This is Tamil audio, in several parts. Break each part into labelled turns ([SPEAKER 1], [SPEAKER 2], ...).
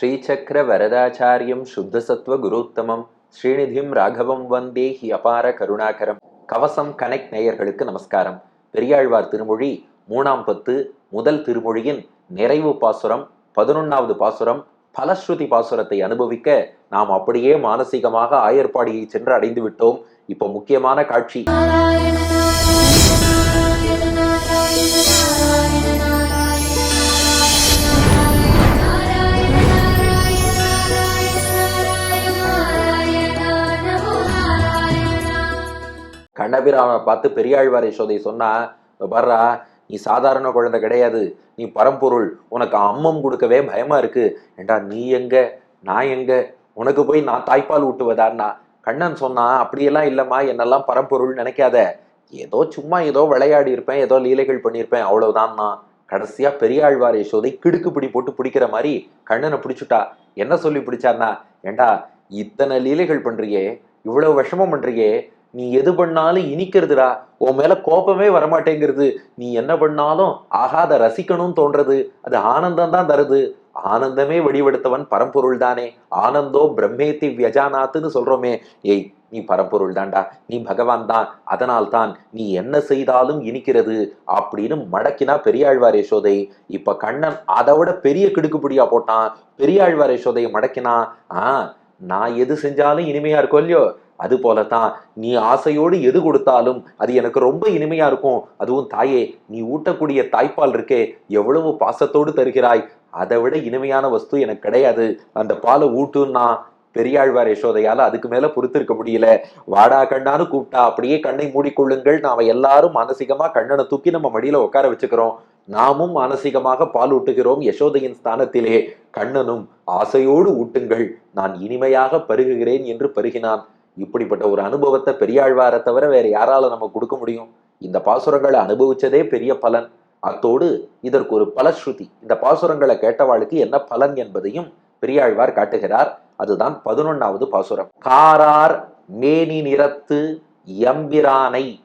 [SPEAKER 1] ஸ்ரீசக்கர வரதாச்சாரியம் சுத்தசத்வ குருத்தமம். ஸ்ரீநிதிம் ராகவம் வந்தே ஹி அபார கருணாகரம். கவசம் கனெக்ட் நேயர்களுக்கு நமஸ்காரம். பெரியாழ்வார் திருமொழி மூணாம் பத்து முதல் திருமொழியின் நிறைவு பாசுரம் பதினொன்னாவது பாசுரம் பலஸ்ருதி பாசுரத்தை அனுபவிக்க நாம் அப்படியே மானசீகமாக ஆயர்பாடியை சென்று அடைந்து விட்டோம் இப்போ முக்கியமான காட்சி. கண்ணபிராம பார்த்து பெரியாழ்வார் யசோதை சொன்னா வர்றா நீ சாதாரண குழந்தை கிடையாது. நீ பரம்பொருள். உனக்கு அம்மம் கொடுக்கவே பயமா இருக்கு. ஏண்டா நீ எங்க? நான் எங்க? உனக்கு போய் நான் தாய்ப்பால் ஊட்டுவதான்னா? கண்ணன் சொன்னா அப்படியெல்லாம் இல்லம்மா. என்னெல்லாம் பரம்பொருள் நினைக்காத. ஏதோ சும்மா ஏதோ விளையாடி இருப்பேன். ஏதோ லீலைகள் பண்ணியிருப்பேன் அவ்வளவுதான் கடைசியா பெரியாழ்வார் யசோதை கிடுக்கு பிடி போட்டு பிடிக்கிற மாதிரி கண்ணனை பிடிச்சுட்டா. என்ன சொல்லி பிடிச்சார்னா ஏண்டா இத்தனை லீலைகள் பண்றியே. இவ்வளவு விஷமம் பண்றியே. நீ எது பண்ணாலும் இனிக்கிறதுடா. உன் மேல கோபமே வரமாட்டேங்கிறது. நீ என்ன பண்ணாலும் ஆகாத ரசிக்கணும்னு தோன்றது. அது ஆனந்தம் தான் தருது. ஆனந்தமே வடிவெடுத்தவன் பரம்பொருள் தானே. ஆனந்தோ பிரம்மேத்தி வியஜானாத்துன்னு சொல்றோமே. ஏய் நீ பரம்பொருள் தான்டா. நீ பகவான் தான். அதனால்தான் நீ என்ன செய்தாலும் இனிக்கிறது அப்படின்னு மடக்கினா பெரியாழ்வார் யசோதை. இப்ப கண்ணன் அதை விட பெரிய கிடுக்குப்பிடியா போட்டான். பெரியாழ்வார் யசோதையை மடக்கினா ஆ நான் எது செஞ்சாலும் இனிமையா இருக்கும் இல்லையோ? அது போலத்தான் நீ ஆசையோடு எது கொடுத்தாலும் அது எனக்கு ரொம்ப இனிமையா இருக்கும். அதுவும் தாயே நீ ஊட்டக்கூடிய தாய்ப்பால் இருக்கே எவ்வளவு பாசத்தோடு தருகிறாய்? அதை விட இனிமையான வஸ்து எனக்கு கிடையாது. அந்த பாலை ஊட்டுன்னா பெரியாழ்வார் யசோதையால அதுக்கு மேல பொறுத்திருக்க முடியல. வாடா கண்ணான்னு கூப்பிட்டா அப்படியே கண்ணை மூடிக்கொள்ளுங்கள். நாம எல்லாரும் மானசீகமா கண்ணனை தூக்கி நம்ம மடியில உட்கார வச்சுக்கிறோம். நாமும் மானசீகமாக பால் ஊட்டுகிறோம் யசோதையின் ஸ்தானத்திலே. கண்ணனும் ஆசையோடு ஊட்டுங்கள். நான் இனிமையாக பருகுகிறேன் என்று பருகினான். இப்படிப்பட்ட ஒரு அனுபவத்தை பெரியாழ்வாரை தவிர வேற யாரால நம்ம கொடுக்க முடியும்? இந்த பாசுரங்களை அனுபவிச்சதே பெரிய பலன். அத்தோடு இதற்கு ஒரு பலஸ்ருதி. இந்த பாசுரங்களை கேட்டவாளுக்கு என்ன பலன் என்பதையும் பெரியாழ்வார் காட்டுகிறார். அதுதான் பதினொன்னாவது பாசுரம். காரார் மேனி நிறத்து எம்பிரானை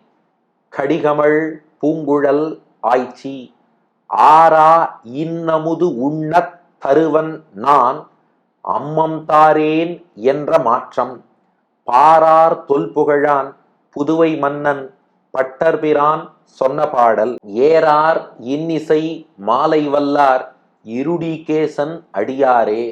[SPEAKER 1] கடிகமள் பூங்குழல் ஆய்ச்சி. ஆரா இன்னமுது உண்ணத் தருவன் நான் அம்மம் தாரேன் என்ற மாற்றம். பாரார் தொல்புகழான் புதுவை மன்னன் பட்டர்பிரான் சொன்ன பாடல். ஏறார் இன்னிசை மாலை வல்லார் இருடிகேசன் அடியாரே.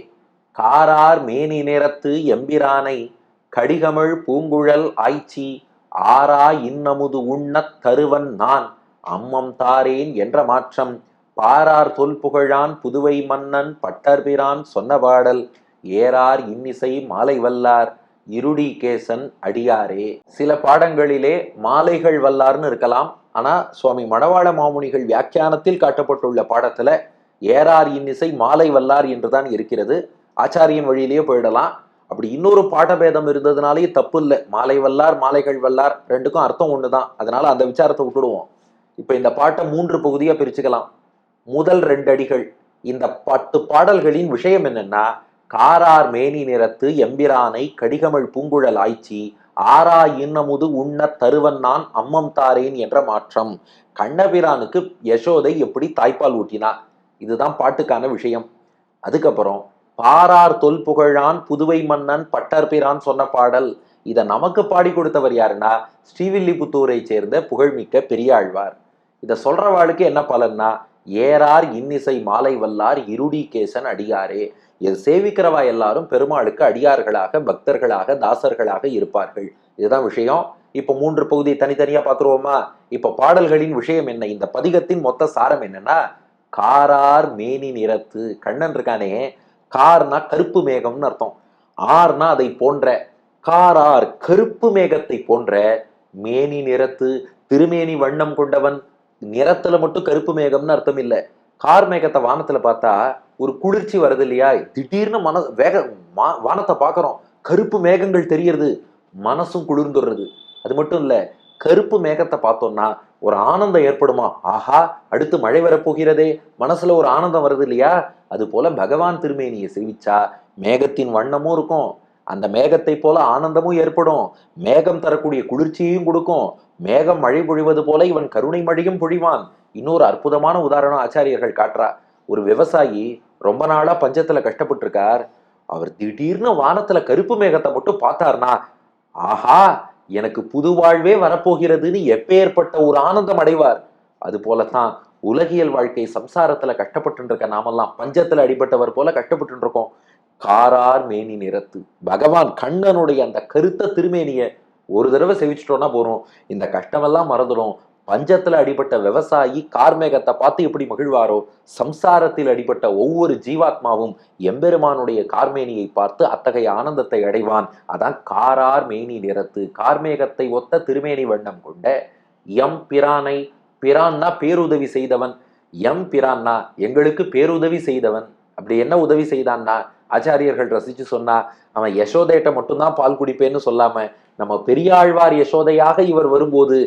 [SPEAKER 1] காரார் மேனி நிறத்து எம்பிரானை கடிகமிழ் பூங்குழல் ஆய்ச்சி ஆரா இன்னமுது உண்ணத் தருவன் நான் அம்மம் தாரேன் என்ற மாற்றம். பாரார் தொல்புகழான் புதுவை மன்னன் பட்டர்பிரான் சொன்ன பாடல். ஏறார் இன்னிசை மாலை வல்லார் இருடிகேசன் அடியாரே. சில பாடங்களிலே மாலைகள் வல்லார்னு இருக்கலாம். ஆனா சுவாமி மணவாள மாமுனிகள் வியாக்கியானத்தில் காட்டப்பட்டுள்ள பாடத்துல ஏறார் இன்னிசை மாலை வல்லார் என்றுதான் இருக்கிறது. ஆச்சாரியன் வழியிலேயே போயிடலாம். அப்படி இன்னொரு பாடபேதம் இருந்ததுனாலே தப்பு இல்லை மாலை வல்லார் மாலைகள் வல்லார் ரெண்டுக்கும் அர்த்தம் ஒண்ணுதான். அதனால அந்த விசாரத்தை விட்டுடுவோம். இப்ப இந்த பாட்டை மூன்று பகுதியா பிரிச்சுக்கலாம். முதல் ரெண்டு அடிகள். இந்த பத்து பாடல்களின் விஷயம் என்னன்னா காரார் மேனி நிறத்து எம்பிரானை கடிகமிழ் பூங்குழல் ஆய்ச்சி ஆரா இன்னமுது உண்ணத் தருவன் நான் அம்மம் தாரேன் என்ற மாற்றம். கண்ணபிரானுக்கு யசோதை எப்படி தாய்ப்பால் ஊட்டினா இதுதான் பாட்டுக்கான விஷயம். அதுக்கப்புறம் பாரார் தொல் புகழான் புதுவை மன்னன் பட்டர்பிரான் சொன்ன பாடல். இதை நமக்கு பாடி கொடுத்தவர் யாருன்னா ஸ்ரீவில்லிபுத்தூரை சேர்ந்த புகழ்மிக்க பெரியாழ்வார். இதை சொல்றவாளுக்கு என்ன பலன்னா ஏறார் இன்னிசை மாலை வல்லார் இருடி கேசன் அடியாரே. சேவிக்கிறவா எல்லாரும் பெருமாளுக்கு அடியார்களாக பக்தர்களாக தாசர்களாக இருப்பார்கள். இதுதான் விஷயம். இப்ப மூன்று பகுதி தனித்தனியா பார்த்துருவோமா? இப்ப பாடல்களின் விஷயம் என்ன? இந்த பதிகத்தின் மொத்த சாரம் என்னன்னா காரார் மேனி நிறத்து. கண்ணன் இருக்கானே. கார்னா கருப்பு மேகம்னு அர்த்தம். ஆர்னா அதை போன்ற காரார் கருப்பு மேகத்தை போன்ற மேனி நிறத்து திருமேனி வண்ணம் கொண்டவன். நிறத்துல மட்டும் கருப்பு மேகம்னு அர்த்தம் இல்லை. கார் மேகத்தை வானத்துல பார்த்தா ஒரு குளிர்ச்சி வருது இல்லையா? திடீர்னு மன வேக வானத்தை பார்க்குறோம். கருப்பு மேகங்கள் தெரியறது மனசும் குளிர்ந்துடுறது. அது மட்டும் இல்லை கருப்பு மேகத்தை பார்த்தோம்னா ஒரு ஆனந்தம் ஏற்படுமா? ஆஹா அடுத்து மழை வரப்போகிறதே. மனசுல ஒரு ஆனந்தம் வருது இல்லையா? அது போல பகவான் திருமேனியை சேவிச்சா மேகத்தின் வண்ணமும் இருக்கும். அந்த மேகத்தை போல ஆனந்தமும் ஏற்படும். மேகம் தரக்கூடிய குளிர்ச்சியையும் கொடுக்கும். மேகம் மழை பொழிவது போல இவன் கருணை மழையும் பொழிவான். இன்னொரு அற்புதமான உதாரணம் ஆச்சாரியர்கள் காட்டுறா. ஒரு விவசாயி ரொம்ப நாளா பஞ்சத்துல கஷ்டப்பட்டிருக்கார். அவர் திடீர்னு வானத்துல கருப்பு மேகத்தை மட்டும் பார்த்தார்னா ஆஹா எனக்கு புது வாழ்வே வரப்போகிறதுன்னு எப்பேற்பட்ட ஒரு ஆனந்தம் அடைவார். அது போலத்தான் உலகியல் வாழ்க்கை சம்சாரத்துல கஷ்டப்பட்டு இருக்க நாமெல்லாம் பஞ்சத்துல அடிபட்டவர் போல கஷ்டப்பட்டு இருக்கோம் காரார் மேனி நிறத்து. பகவான் கண்ணனுடைய அந்த கருத்த திருமேனிய ஒரு தடவை செவிச்சிட்டோம்னா போறோம் இந்த கஷ்டமெல்லாம் மறந்துடும். பஞ்சத்தில் அடிபட்ட விவசாயி கார்மேகத்தை பார்த்து எப்படி மகிழ்வாரோ சம்சாரத்தில் அடிபட்ட ஒவ்வொரு ஜீவாத்மாவும் எம்பெருமானுடைய கார்மேனியை பார்த்து அத்தகைய ஆனந்தத்தை அடைவான். அதான் காரார் மேனி நிறத்து கார்மேகத்தை ஒத்த திருமேனி வண்ணம் கொண்ட எம் பிரானை பிரான்னா பேருதவி செய்தவன். எம் பிரான்னா எங்களுக்கு பேருதவி செய்தவன். அப்படி என்ன உதவி செய்தான்னா ஆச்சாரியர்கள் ரசிச்சு சொன்னா அவன் யசோதையிட்ட மட்டும்தான் பால் குடிப்பேன்னு சொல்லாம நம்ம பெரியாழ்வார் யசோதையாக இவர் வரும்போது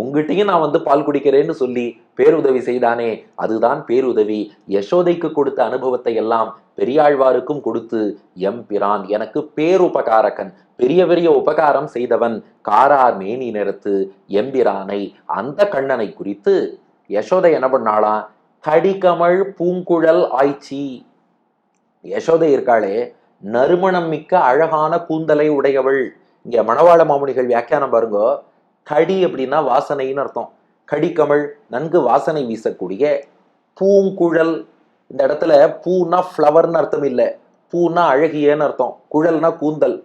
[SPEAKER 1] உங்ககிட்டயும் நான் வந்து பால் குடிக்கிறேன்னு சொல்லி பேருதவி செய்தானே அதுதான் பேருதவி. யசோதைக்கு கொடுத்த அனுபவத்தை எல்லாம் பெரியாழ்வாருக்கும் கொடுத்து எம்பிரான் எனக்கு பேருபகாரகன் பெரிய பெரிய உபகாரம் செய்தவன் காரார் மேனி நிறுத்து எம்பிரானை அந்த கண்ணனை குறித்து யசோதை என்ன பண்ணாளா? கடிகமழ் பூங்குழல் ஆய்ச்சி. யசோதை இருக்காளே நறுமணம் மிக்க அழகான கூந்தலை உடையவள். இங்க மணவாள மாமுனிகள் வியாக்கியானம் பாருங்க கடி அப்படின்னா வாசனைன்னு அர்த்தம். கடிக்கமல் நன்கு வாசனை வீசக்கூடிய பூங்குழல். இந்த இடத்துல பூனா ஃப்ளவர்னு அர்த்தம் இல்லை. பூனா அழகியன்னு அர்த்தம். குழல்னா கூந்தல்.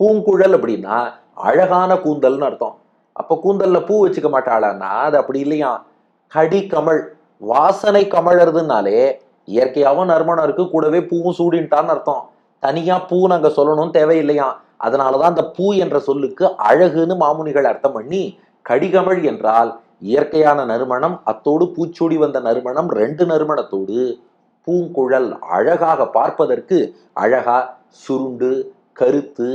[SPEAKER 1] பூங்குழல் அப்படின்னா அழகான கூந்தல்னு அர்த்தம். அப்போ கூந்தல்ல பூ வச்சுக்க மாட்டாளான்னா அது அப்படி இல்லையா? கடி கமழ் வாசனை கமழறதுனாலே இயற்கையாகவும் நறுமணம் இருக்கு. கூடவே பூவும் சூடின்ட்டான்னு அர்த்தம். தனியா பூ நாங்கள் சொல்லணும் தேவையில்லையா? அதனாலதான் அந்த பூ என்ற சொல்லுக்கு அழகுன்னு மாமுனிகள் அர்த்தம் பண்ணி கடிகமழ் என்றால் இயற்கையான நறுமணம் அத்தோடு பூச்சூடி வந்த நறுமணம் ரெண்டு நறுமணத்தோடு பூங்குழல் அழகாக பார்ப்பதற்கு அழகா சுருண்டு கருத்து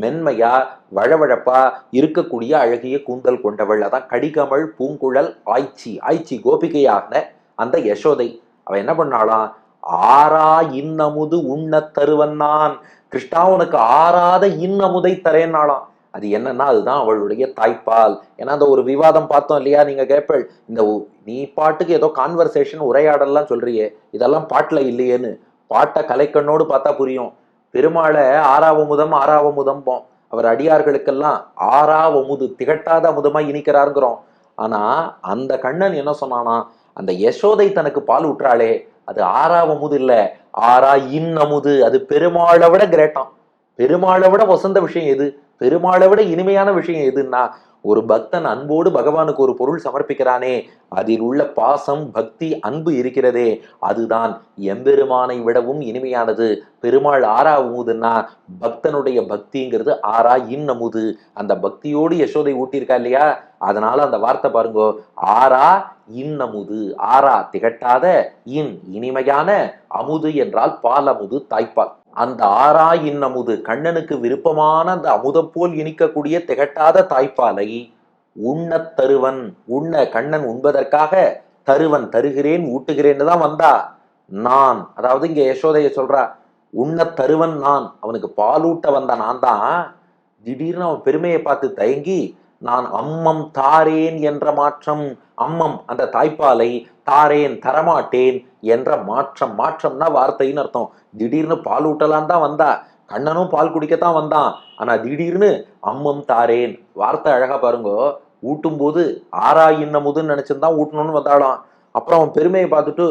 [SPEAKER 1] மென்மையா வழவழப்பா இருக்கக்கூடிய அழகிய கூந்தல் கொண்டவள். அதான் கடிகமழ் பூங்குழல் ஆய்ச்சி ஆய்ச்சி கோபிகையாக அந்த யசோதை. அவ என்ன பண்ணாளாம்? ஆறா இன்னமுது உண்ணத் தருவன் நான். கிருஷ்ணா உனக்கு ஆறாத இன்னமுதை தரேன்னாளாம் அது என்னன்னா அதுதான் அவளுடைய தாய்ப்பால். ஏன்னா அந்த ஒரு விவாதம் பார்த்தோம் இல்லையா நீங்க கேப்பள்? இந்த உ- நீ பாட்டுக்கு ஏதோ கான்வர்சேஷன் உரையாடல்லாம் சொல்றியே இதெல்லாம் பாட்டுல இல்லையேன்னு. பாட்டை கலைக்கண்ணோடு பார்த்தா புரியும். பெருமாளை ஆறாவமுதம் ஆறாவமுதம்போம். அவர் அடியார்களுக்கெல்லாம் ஆறாவமுது திகட்டாத அமுதமா இனிக்கிறாருங்கிறோம். ஆனா அந்த கண்ணன் என்ன சொன்னானா அந்த யசோதை தனக்கு பால் ஊற்றாளே அது ஆறாவமுது இல்ல. ஆறா இன்னமுது அது பெருமாளை விட கிரேட்டாம் பெருமாளை விட வசந்த விஷயம் எது? பெருமாளை விட இனிமையான விஷயம் எதுன்னா ஒரு பக்தன் அன்போடு பகவானுக்கு ஒரு பொருள் சமர்ப்பிக்கிறானே அதில் உள்ள பாசம் பக்தி அன்பு இருக்கிறதே அதுதான் எம்பெருமானை விடவும் இனிமையானது. பெருமாள் ஆறாவமுதுன்னா பக்தனுடைய பக்திங்கிறது ஆறா இன்னமுது அந்த பக்தியோடு யசோதை ஊட்டியிருக்கா இல்லையா? அதனால அந்த வார்த்தை பாருங்கோ ஆறா இன்னமுது ஆறா திகட்டாத இன் இனிமையான அமுது என்றால் பாலமுது தாய்ப்பால். அந்த ஆறா இன்னமுது கண்ணனுக்கு விருப்பமான அந்த அமுதம் போல் இனிக்கக்கூடிய திகட்டாத தாய்ப்பாலை உண்ணத் தருவன் உண்ண கண்ணன் உண்பதற்காக தருவன் தருகிறேன் ஊட்டுகிறேன்னு தான் வந்தா. நான் அதாவது இங்க யசோதைய சொல்றா உண்ணத் தருவன் நான். அவனுக்கு பாலூட்ட வந்த நான் தான் திடீர்னு அவன் பெருமையை பார்த்து தயங்கி நான் அம்மம் தாரேன் என்ற மாற்றம் அம்மம் அந்த தாய்ப்பாலை தாரேன் தரமாட்டேன் என்ற மாற்றம் மாற்றம்னா வார்த்தைன்னு அர்த்தம். திடீர்னு பால் ஊட்டலாம் தான் வந்தா கண்ணனும் பால் குடிக்கத்தான் வந்தான். ஆனா திடீர்னு அம்மம் தாரேன் வார்த்தை அழகா பாருங்க ஊட்டும் போது ஆறா இன்னமுதுன்னு நினைச்சிருந்தா ஊட்டணும்னு வந்தாளாம். அப்புறம் அவன் பெருமையை பார்த்துட்டு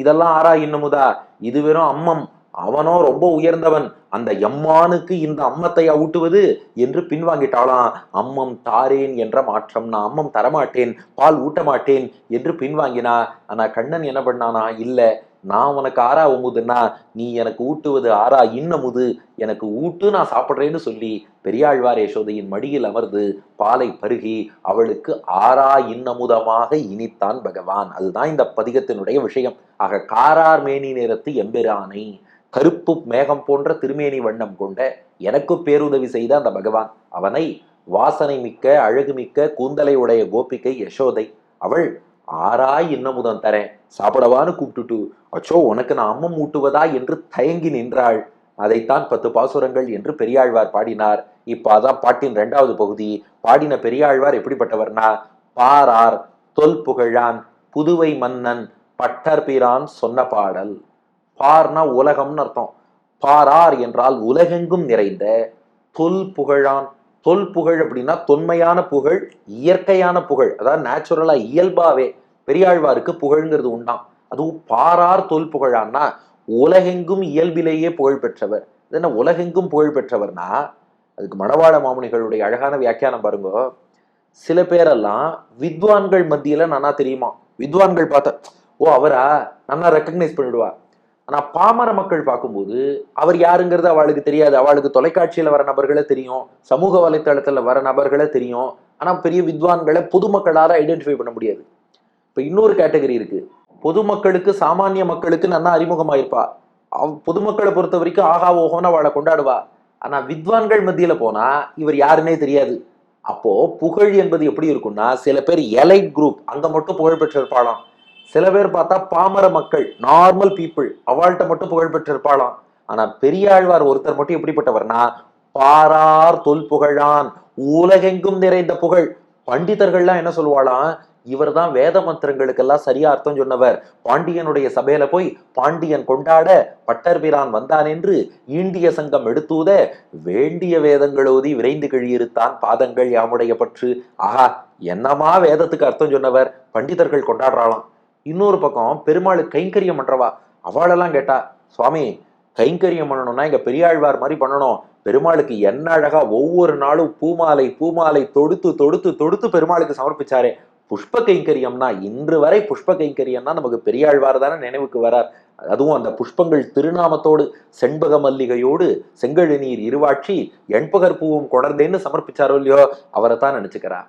[SPEAKER 1] இதெல்லாம் ஆறா இன்னமுதா இது வெறும் அம்மம் அவனோ ரொம்ப உயர்ந்தவன். அந்த எம்மானுக்கு இந்த அம்மத்தையா ஊட்டுவது என்று பின்வாங்கிட்டாளாம். அம்மம் தாரேன் என்ற மாற்றம் நான் அம்மம் தரமாட்டேன் பால் ஊட்ட மாட்டேன் என்று பின்வாங்கினா. ஆனா கண்ணன் என்ன பண்ணானா இல்ல நான் உனக்கு ஆறா உமுதுன்னா நீ எனக்கு ஊட்டுவது ஆறா இன்னமுது. எனக்கு ஊட்டு நான் சாப்பிட்றேன்னு சொல்லி பெரியாழ்வார் யசோதையின் மடியில் அமர்ந்து பாலை பருகி அவளுக்கு ஆறா இன்னமுதமாக இனித்தான் பகவான். அதுதான் இந்த பதிகத்தினுடைய விஷயம். ஆக காரார் மேனி நேரத்து எம்பெரானை கருப்பு மேகம் போன்ற திருமேனி வண்ணம் கொண்ட எனக்கு பேருதவி செய்த அந்த பகவான். அவனை வாசனை மிக்க அழகு மிக்க கூந்தலை உடைய கோபிகை யசோதை. அவள் ஆறாய் இன்னமுதம் தரேன் சாப்பிடவான்னு கூப்பிட்டுட்டு அச்சோ உனக்கு நான் அம்மம் ஊட்டுவதா என்று தயங்கி நின்றாள். அதைத்தான் பத்து பாசுரங்கள் என்று பெரியாழ்வார் பாடினார். இப்ப அதான் பாட்டின் இரண்டாவது பகுதி. பாடின பெரியாழ்வார் எப்படிப்பட்டவர்னா பாரார் தொல் புகழான் புதுவை மன்னன் பட்டர்பிரான் சொன்ன பாடல். பார்னா உலகம்னு அர்த்தம். பாரார் என்றால் உலகெங்கும் நிறைந்த தொல் புகழான். தொல் புகழ் அப்படின்னா தொன்மையான புகழ் இயற்கையான புகழ். அதாவது நேச்சுரலா இயல்பாவே பெரியாழ்வாருக்கு புகழ்ங்கிறது உண்டாம். அதுவும் பாரார் தொல் புகழான்னா உலகெங்கும் இயல்பிலேயே புகழ் பெற்றவர். என்ன? உலகெங்கும் புகழ் பெற்றவர்னா அதுக்கு மணவாள மாமுனிகளுடைய அழகான வியாக்கியானம் பாருங்க. சில பேரெல்லாம் வித்வான்கள் மத்தியில நன்னா தெரியுமா? வித்வான்கள் பார்த்த ஓ அவரா? நன்னா ரெக்கக்னைஸ் பண்ணிடுவா. ஆனா பாமர மக்கள் பார்க்கும்போது அவர் யாருங்கிறது அவளுக்கு தெரியாது. அவளுக்கு தொலைக்காட்சியில வர நபர்களை தெரியும். சமூக வலைத்தளத்துல வர நபர்களை தெரியும். ஆனா பெரிய வித்வான்களை பொதுமக்களால ஐடென்டிஃபை பண்ண முடியாது. இப்ப இன்னொரு கேட்டகரி இருக்கு. பொதுமக்களுக்கு சாமானிய மக்களுக்கு நல்லா அறிமுகமாயிருப்பா. அவ பொதுமக்களை பொறுத்த வரைக்கும் ஆகா ஓஹோன்னு அவளை கொண்டாடுவா. ஆனா வித்வான்கள் மத்தியில போனா இவர் யாருன்னே தெரியாது. அப்போ புகழ் என்பது எப்படி இருக்கும்னா சில பேர் எலைட் குரூப் அங்க மட்டும் புகழ் பெற்றிருப்பாளாம். சில பேர் பார்த்தா பாமர மக்கள் நார்மல் பீப்புள் அவள்கிட்ட மட்டும் புகழ் பெற்றிருப்பாளாம். ஆனா பெரியாழ்வார் ஒருத்தர் மட்டும் எப்படிப்பட்டவர்னா பாரார் தொல் புகழான் உலகெங்கும் நிறைந்த புகழ். பண்டிதர்கள்லாம் என்ன சொல்லுவாளாம்? இவர்தான் வேத மந்திரங்களுக்கெல்லாம் சரியா அர்த்தம் சொன்னவர். பாண்டியனுடைய சபையில போய் பாண்டியன் கொண்டாட பட்டர்பிரான் வந்தான் என்று ஈண்டிய சங்கம் எடுத்தூத வேண்டிய வேதங்களோதி விரைந்து கிழியிருத்தான் பாதங்கள் யாமுடைய பற்று. ஆஹா என்னமா வேதத்துக்கு அர்த்தம் சொன்னவர்? பண்டிதர்கள் கொண்டாடுறாளாம். இன்னொரு பக்கம் பெருமாள் கைங்கரியம் பண்றவா? அவளெல்லாம் கேட்டா சுவாமி கைங்கரியம் பண்ணணும்னா இங்க பெரியாழ்வார் மாதிரி பண்ணணும். பெருமாளுக்கு என்ன அழகா ஒவ்வொரு நாளும் பூமாலை பூமாலை தொடுத்து தொடுத்து தொடுத்து பெருமாளுக்கு சமர்ப்பிச்சாரே. புஷ்ப கைங்கரியம்னா இன்று வரை புஷ்ப கைங்கரியம்னா நமக்கு பெரியாழ்வார் தானே நினைவுக்கு வரார். அதுவும் அந்த புஷ்பங்கள் திருநாமத்தோடு செண்பக மல்லிகையோடு செங்கழு நீர் இருவாட்சி எண்பகர் பூவும் கொடர்ந்தேன்னு சமர்ப்பிச்சாரோ இல்லையோ அவரை தான் நினைச்சுக்கிறா.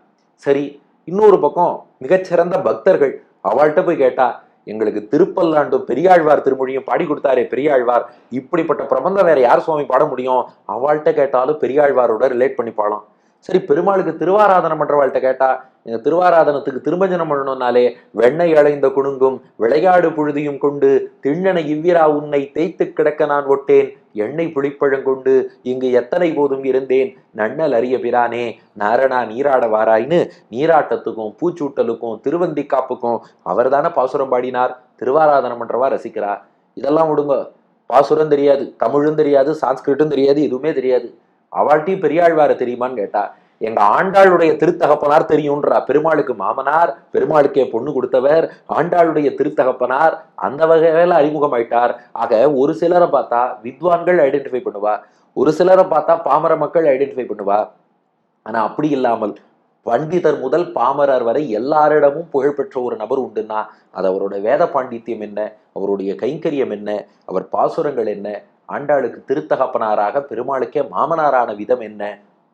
[SPEAKER 1] சரி இன்னொரு பக்கம் மிகச்சிறந்த பக்தர்கள் அவள்கிட்ட போய் கேட்டா எங்களுக்கு திருப்பல்லாண்டு பெரியாழ்வார் திருமொழியும் பாடி கொடுத்தாரே பெரியாழ்வார். இப்படிப்பட்ட பிரபந்தம் வேற யார் சுவாமி பாட முடியும்? அவள்கிட்ட கேட்டாலும் பெரியாழ்வாரோட ரிலேட் பண்ணி பாடலாம். சரி பெருமாளுக்கு திருவாராதனம் பண்றவாள்கிட்ட கேட்டா எங்க திருவாராதனத்துக்கு திருமஞ்சனம் பண்ணணும்னாலே வெண்ணெய் அலைந்த குணுங்கும் விளையாடு புழுதியும் கொண்டு திண்ணனை இவ்விரா உன்னை தேய்த்து கிடக்க நான் ஒட்டேன். எண்ணெய் புளிப்பழங்கொண்டு இங்கு எத்தனை போதும் இருந்தேன்? நன்னல் அறிய பிரானே நாரணா நீராட வாராயின்னு நீராட்டத்துக்கும் பூச்சூட்டலுக்கும் திருவந்தி காப்புக்கும் அவர் தானே பாசுரம் பாடினார். திருவாராதனம் பண்றவா ரசிக்கிறா இதெல்லாம் விடுங்க. பாசுரம் தெரியாது தமிழும் தெரியாது சான்ஸ்கிரிட்டும் தெரியாது எதுவுமே தெரியாது. அவள்கிட்டையும் பெரியாழ்வார தெரியுமான்னு கேட்டா எங்க ஆண்டாளுடைய திருத்தகப்பனார் தெரியும்ன்றா. பெருமாளுக்கு மாமனார் பெருமாளுக்கே பொண்ணு கொடுத்தவர் ஆண்டாளுடைய திருத்தகப்பனார் அந்த வகையில அறிமுகமாயிட்டார். ஆக ஒரு சிலரை பார்த்தா வித்வான்கள் ஐடென்டிஃபை பண்ணுவா. ஒரு சிலரை பார்த்தா பாமர மக்கள் ஐடென்டிஃபை பண்ணுவா. ஆனா அப்படி இல்லாமல் பண்டிதர் முதல் பாமரர் வரை எல்லாரிடமும் புகழ்பெற்ற ஒரு நபர் உண்டுன்னா அது அவரோட வேத பாண்டித்யம் என்ன அவருடைய கைங்கரியம் என்ன அவர் பாசுரங்கள் என்ன ஆண்டாளுக்கு திருத்தகப்பனாராக பெருமாளுக்கே மாமனாரான விதம் என்ன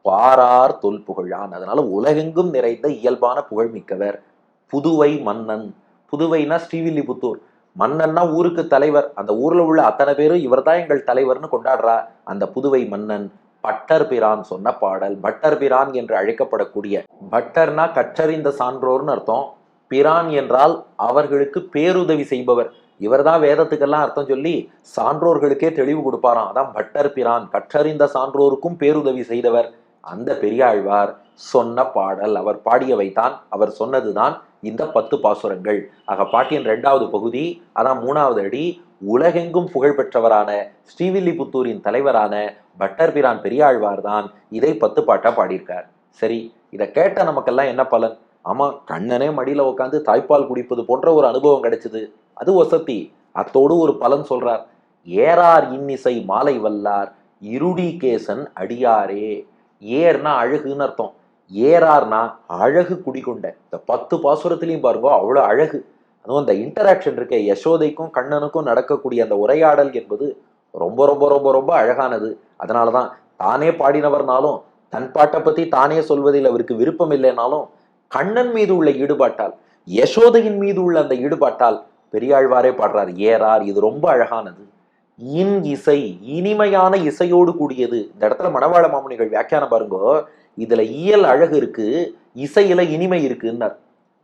[SPEAKER 1] பாரார் தொல் புகழான். அதனால உலகெங்கும் நிறைந்த இயல்பான புகழ் மிக்கவர் புதுவை மன்னன். புதுவைனா ஸ்ரீவில்லிபுத்தூர். மன்னன்னா ஊருக்கு தலைவர். அந்த ஊர்ல உள்ள அத்தனை பேரும் இவர்தான் எங்கள் தலைவர்னு கொண்டாடுறா. அந்த புதுவை மன்னன் பட்டர் பிரான் சொன்ன பாடல். பட்டர் பிரான் என்று அழைக்கப்படக்கூடிய பட்டர்னா கற்றறிந்த சான்றோர்னு அர்த்தம். பிரான் என்றால் அவர்களுக்கு பேருதவி செய்பவர். இவர்தான் வேதத்துக்கெல்லாம் அர்த்தம் சொல்லி சான்றோர்களுக்கே தெளிவு கொடுப்பாராம். அதான் பட்டர் பிரான். கற்றறிந்த சான்றோருக்கும் பேருதவி செய்தவர். அந்த பெரியாழ்வார் சொன்ன பாடல் அவர் பாடியவை தான் அவர் சொன்னதுதான் இந்த பத்து பாசுரங்கள். ஆக பாட்டியின் ரெண்டாவது பகுதி அதான் மூணாவது அடி உலகெங்கும் புகழ் பெற்றவரான ஸ்ரீவில்லிபுத்தூரின் தலைவரான பட்டர் பிரான் பெரியாழ்வார் தான் இதை பத்து பாட்டா பாடியிருக்கார். சரி இதை கேட்ட நமக்கெல்லாம் என்ன பலன்? ஆமாம் கண்ணனே மடியில் உட்காந்து தாய்ப்பால் குடிப்பது போன்ற ஒரு அனுபவம் கிடைச்சது. அது வசதி. அத்தோடு ஒரு பலன் சொல்றார். ஏறார் இன்னிசை மாலை வல்லார் இருடி கேசன் அடியாரே. ஏர்னா அழகுன்னு அர்த்தம். ஏறார்னா அழகு குடிகொண்ட. இந்த பத்து பாசுரத்திலையும் பாருங்க அவ்வளோ அழகு. அதுவும் அந்த இன்டராக்ஷன் இருக்க யசோதைக்கும் கண்ணனுக்கும் நடக்கக்கூடிய அந்த உரையாடல் என்பது ரொம்ப ரொம்ப ரொம்ப ரொம்ப அழகானது. அதனால தான் தானே பாடினவர்னாலும் தன் பாட்டை பற்றி தானே சொல்வதில் அவருக்கு விருப்பம் இல்லைனாலும் கண்ணன் மீது உள்ள ஈடுபாட்டால் யசோதையின் மீது உள்ள அந்த ஈடுபாட்டால் பெரியாழ்வாரே பாடுறார் ஏறார். இது ரொம்ப அழகானது. இன் இசை இனிமையான இசையோடு கூடியது. இந்த இடத்துல மணவாள மாமுனிகள் வியாக்கியானம் பாருங்கோ. இதுல இயல் அழகு இருக்கு இசையில இனிமை இருக்குன்னார்.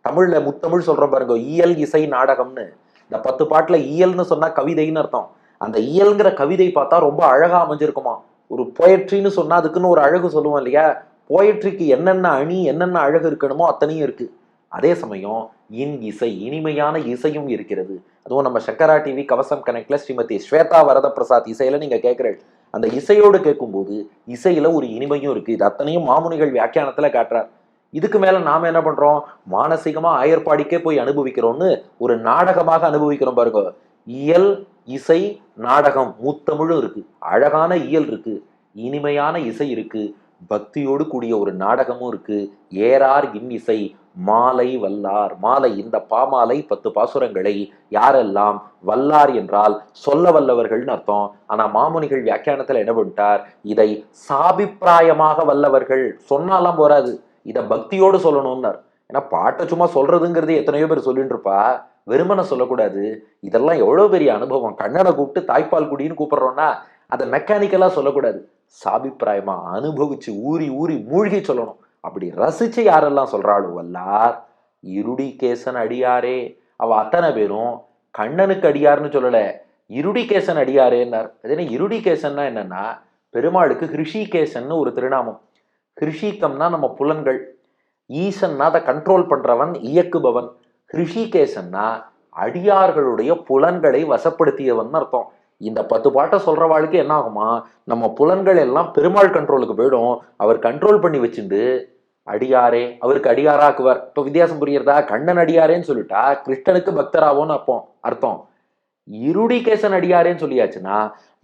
[SPEAKER 1] தமிழ்ல முத்தமிழ் சொல்றோம் பாருங்க இயல் இசை நாடகம்னு. இந்த பத்து பாட்டுல இயல்னு சொன்னா கவிதைன்னு அர்த்தம். அந்த இயல்ங்கிற கவிதை பார்த்தா ரொம்ப அழகா அமைஞ்சிருக்குமா? ஒரு போயட்ரின்னு சொன்னா அதுக்குன்னு ஒரு அழகு சொல்லுவோம் இல்லையா? போயட்ரிக்கு என்னென்ன அணி என்னென்ன அழகு இருக்கணுமோ அத்தனையும் இருக்கு. அதே சமயம் இன் இசை இனிமையான இசையும் இருக்கிறது. அதுவும் நம்ம சக்கரா டிவி கவசம் கனெக்ட்ல ஸ்ரீமதி ஸ்வேதா வரத பிரசாத் இசையில நீங்க கேட்குறீங்க அந்த இசையோடு கேட்கும்போது இசையில ஒரு இனிமையும் இருக்கு. இது அத்தனையும் மாமுனிகள் வியாக்கியானத்துல காட்டுறார். இதுக்கு மேல நாம என்ன பண்றோம்? மானசீகமா ஆயர்பாடிக்கே போய் அனுபவிக்கிறோம்னு ஒரு நாடகமாக அனுபவிக்கிறோம் பாருங்க. இயல் இசை நாடகம் முத்தமிழும் இருக்கு. அழகான இயல் இருக்கு. இனிமையான இசை இருக்கு. பக்தியோடு கூடிய ஒரு நாடகமும் இருக்கு. ஏறார் இசை மாலை வல்லார். மாலை இந்த பாமாலை பத்து பாசுரங்களை யாரெல்லாம் வல்லார் என்றால் சொல்ல வல்லவர்கள்னு அர்த்தம். ஆனா மாமுனிகள் வியாக்கியானத்துல என்ன பண்ணிட்டார்? இதை சாபிப்பிராயமாக வல்லவர்கள் சொன்னாலாம் போராது இதை பக்தியோடு சொல்லணும்னார். ஏன்னா பாட்டை சும்மா சொல்றதுங்கிறது எத்தனையோ பேர் சொல்லிட்டு இருப்பா வெறுமனை சொல்லக்கூடாது. இதெல்லாம் எவ்வளவு பெரிய அனுபவம். கண்ணனை கூப்பிட்டு தாய்ப்பால் குடின்னு கூப்பிடுறோம்னா அதை மெக்கானிக்கலா சொல்லக்கூடாது. சாபிப்பிராயமா அனுபவிச்சு ஊறி ஊறி மூழ்கி சொல்லணும். அப்படி ரசிச்சு யாரெல்லாம் சொல்றாளோ வல்லார் இருடிகேசன் அடியாரே. அவ அத்தனை பேரும் கண்ணனுக்கு அடியார்னு சொல்லல இருடிகேசன் அடியாரேன்னார். அது என்ன இருடிகேசன்னா என்னன்னா பெருமாளுக்கு ஹிருஷிகேசன்னு ஒரு திருநாமம். ஹிருஷிகம்னா நம்ம புலன்கள் ஈசன்னா அதை கண்ட்ரோல் பண்றவன் இயக்குபவன். ஹிருஷிகேசன்னா அடியார்களுடைய புலன்களை வசப்படுத்தியவன் அர்த்தம். இந்த பத்து பாட்டை சொல்றவாளுக்கு என்ன ஆகுமா? நம்ம புலன்கள் எல்லாம் பெருமாள் கண்ட்ரோலுக்கு போயிடும். அவர் கண்ட்ரோல் பண்ணி வச்சுட்டு அடியாரே அவருக்கு அடியாராக்குவார். இப்போ வித்தியாசம் புரியுறதா கண்ணன் அடியாரேன்னு சொல்லிட்டா கிருஷ்ணனுக்கு பக்தராவோன்னு அப்போ அர்த்தம். இருடிகேசன் அடியாரேன்னு சொல்லியாச்சுன்னா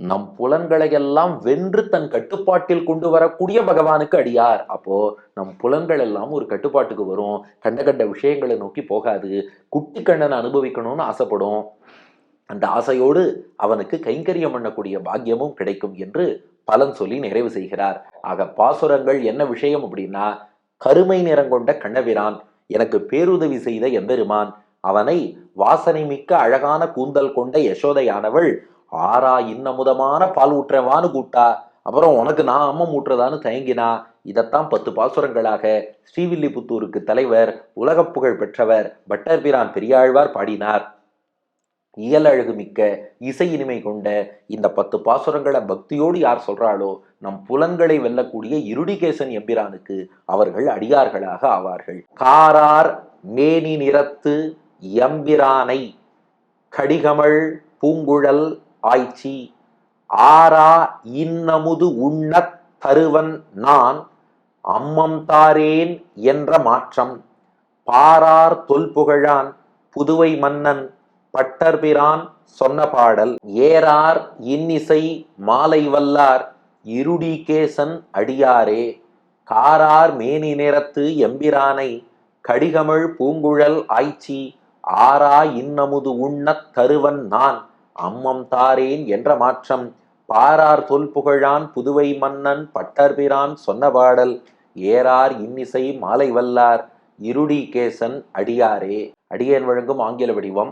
[SPEAKER 1] நம் புலன்களை எல்லாம் வென்று தன் கட்டுப்பாட்டில் கொண்டு வரக்கூடிய பகவானுக்கு அடியார். அப்போ நம் புலன்கள் எல்லாம் ஒரு கட்டுப்பாட்டுக்கு வரும். கண்ட கண்ட விஷயங்களை நோக்கி போகாது. குட்டி கண்ணனை அனுபவிக்கணும்னு ஆசைப்படும். அந்த ஆசையோடு அவனுக்கு கைங்கரியம் பண்ணக்கூடிய பாக்கியமும் கிடைக்கும் என்று பலன் சொல்லி நிறைவு செய்கிறார். ஆக பாசுரங்கள் என்ன விஷயம் அப்படின்னா கருமை நிறம் கொண்ட கண்ணபிரான் எனக்கு பேருதவி செய்த எம்பெருமான். அவனை வாசனை மிக்க அழகான கூந்தல் கொண்ட யசோதையானவள். ஆறா இன்னமுதமான பால் ஊற்றவான்னு கூட்டா அப்புறம் உனக்கு நான் அம்மம் ஊற்றுறதான்னு தயங்கினா. இதைத்தான் பத்து பாசுரங்களாக. ஸ்ரீவில்லிபுத்தூருக்கு தலைவர் உலகப் புகழ் பெற்றவர் பட்டர்பிரான் பெரியாழ்வார் பாடினார். இயலழகு மிக்க இசை இனிமை கொண்ட இந்த பத்து பாசுரங்களை பக்தியோடு யார் சொல்றாளோ நம் புலன்களை வெல்லக்கூடிய இருடிகேசன் எம்பிரானுக்கு அவர்கள் அடியார்களாக ஆவார்கள். காரார் மேனி நிறத்து எம்பிரானை கடிகமள் பூங்குழல் ஆய்ச்சி ஆரா இன்னமுது உண்ணத் தருவன் நான் அம்மம் தாரேன் என்ற மாற்றம். பாரார் தொல்புகழான் புதுவை மன்னன் பட்டர்பிரான் சொன்ன பாடல் ஏறார் இன்னிசை மாலை வல்லார் இருடிகேசன் அடியாரே காரார் மேனி நிறத்து எம்பிரானை கடிகமிழ் பூங்குழல் ஆய்ச்சி ஆரா இன்னமுது உண்ணத் தருவன் நான் அம்மம் தாரேன் என்ற மாற்றம் பாரார் தொல்புகழான் புதுவை மன்னன் பட்டர்பிரான் சொன்ன பாடல் ஏறார் இன்னிசை மாலை வல்லார் இருடிகேசன் அடியாரே. அடியேன் வழங்கும் ஆங்கில வடிவம்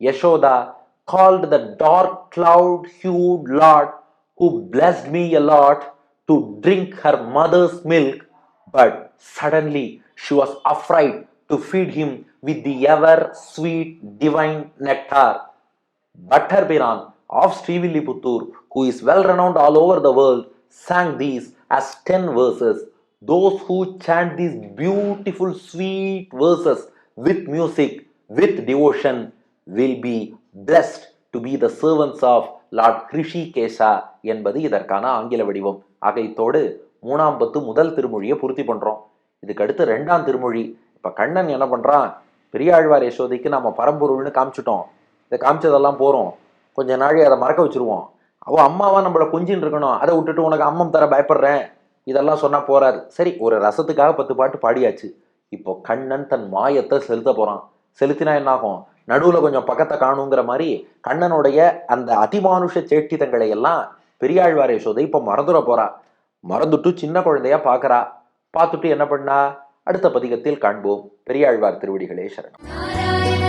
[SPEAKER 1] Yashoda called the dark cloud hued Lord who blessed me a lot to drink her mother's milk, but suddenly she was afraid to feed him with the ever sweet divine nectar. Bhattarbiran of Srivilliputur, who is well renowned all over the world, sang these as 10 verses. Those who chant these beautiful, sweet verses with music, with devotion, will be blessed to be the servants of lord Hrishikesha என்பது இதற்கான ஆங்கில வடிவம். ஆக இத்தோடு மூணாம் பத்து முதல் திருமொழியை பூர்த்தி பண்ணுறோம் இதுக்கு அடுத்து ரெண்டாம் திருமொழி. இப்போ கண்ணன் என்ன பண்ணுறான் பெரியாழ்வார் யசோதைக்கு நம்ம பரம்பொருள்னு காமிச்சிட்டோம். இதை காமிச்சதெல்லாம் போகிறோம் கொஞ்ச நாளை அதை மறக்க வச்சிருவோம். அவள் அம்மாவா நம்மளை கொஞ்சின்னு இருக்கணும். அதை விட்டுட்டு உனக்கு அம்மம் தர பயப்படுறேன். இதெல்லாம் சொன்னால் போறாது. சரி ஒரு ரசத்துக்காக பத்து பாட்டு பாடியாச்சு. இப்போ கண்ணன் தன் மாயத்தை செலுத்த போகிறான் செலுத்தினா என்னாகும்? நடுவுல கொஞ்சம் பக்கத்தை காணுங்கிற மாதிரி கண்ணனுடைய அந்த அதிமானுஷ சேட்டிதங்களை எல்லாம் பெரியாழ்வார் யசோதை இப்ப மறந்துட போறா. மறந்துட்டு சின்ன குழந்தையா பார்க்கறா பார்த்துட்டு என்ன பண்ணா? அடுத்த பதிகத்தில் காண்போம். பெரியாழ்வார் திருவடிகளே சரணம்.